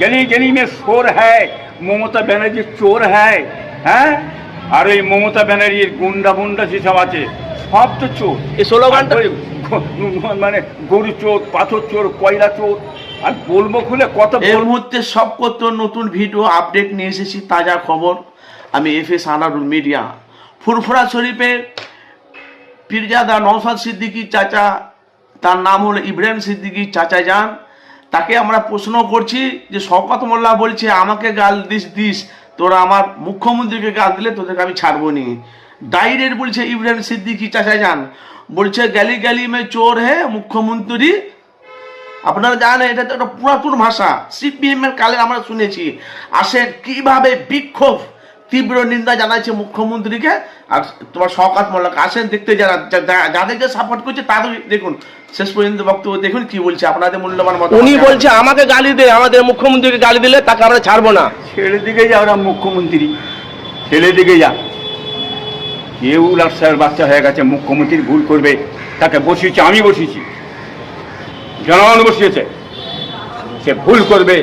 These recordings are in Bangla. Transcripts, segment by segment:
গলি গলি মে শোর হ্যায় মমতা ব্যানার্জি চোর হ্যায় হ্যাঁ আর ওই মমতা ব্যানার্জির গুন্ডা বুন্ডা যেসব আছে সব তো চোর এই স্লোগানটা মানে গরু চোর পাথর চোর কয়লা চোর আর বলব খুলে কত এই মুহূর্তে সব কত নতুন ভিডিও আপডেট নিয়ে এসেছি তাজা খবর। আমি F S Anarul media. Furfura শরীফের পিরজাদা নৌসাদ সিদ্দিকির চাচা তার নাম হলো ইব্রাহিম সিদ্দিকির চাচা যান তাকে আমরা প্রশ্ন করছি যে শওকত মোল্লা বলছে, আমাকে গাল দিস দিস। তোরা আমার মুখ্যমন্ত্রীকে গাল দিলে তোদেরকে আমি ছাড়বো নি ডাইরেক্ট বলছে ইব্রাহিম সিদ্দিকী চাচা যান। বলছে, গ্যালি গ্যালি মে চোর হে মুখ্যমন্ত্রী। আপনারা জানেন, এটা তো একটা পুরাতন ভাষা। সিপিএম এর কালে আমরা শুনেছি। আসেন, কীভাবে বিক্ষোভ তীব্র নিন্দা জানাচ্ছে মুখ্যমন্ত্রীকে। আর তোমার শওকাত মোল্লাকে আসেন দেখতে যারা যাদেরকে সাপোর্ট করছে তাদের দেখুন শেষ পর্যন্ত বক্তব্য দেখুন কি বলছে আপনাদের মূল্যবান মত উনি বলছে আমাকে গালি দে আমাদের মুখ্যমন্ত্রীকে গালি দিলে তাকে আমরা ছাড়বো না। ছেড়ে দিকে যা ওরা মুখ্যমন্ত্রী। ছেড়ে দিকে যা। কেউ লাটসার বাচ্চা হয়ে গেছে মুখ্যমন্ত্রী ভুল করবে। তাকে বসিয়েছি আমি বসিয়েছি। জনগণ বসিয়েছে। সে ভুল করবে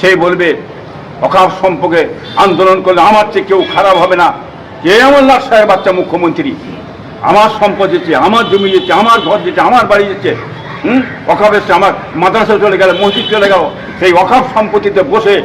সে বলবে অকাপ সম্পর্কে আন্দোলন করলে আমার চেয়ে কেউ খারাপ হবে না। কে আমার লাল সাহেব বাচ্চা মুখ্যমন্ত্রী? আমার সম্পদ যেছে আমার জমি যেছে আমার ঘর যেছে আমার বাড়ি যেছে হুম? অকাপ এসছে আমার মাদ্রাসা চলে গেল, মসজিদ চলে গেল। সেই অকাপ সম্পত্তিতে বসে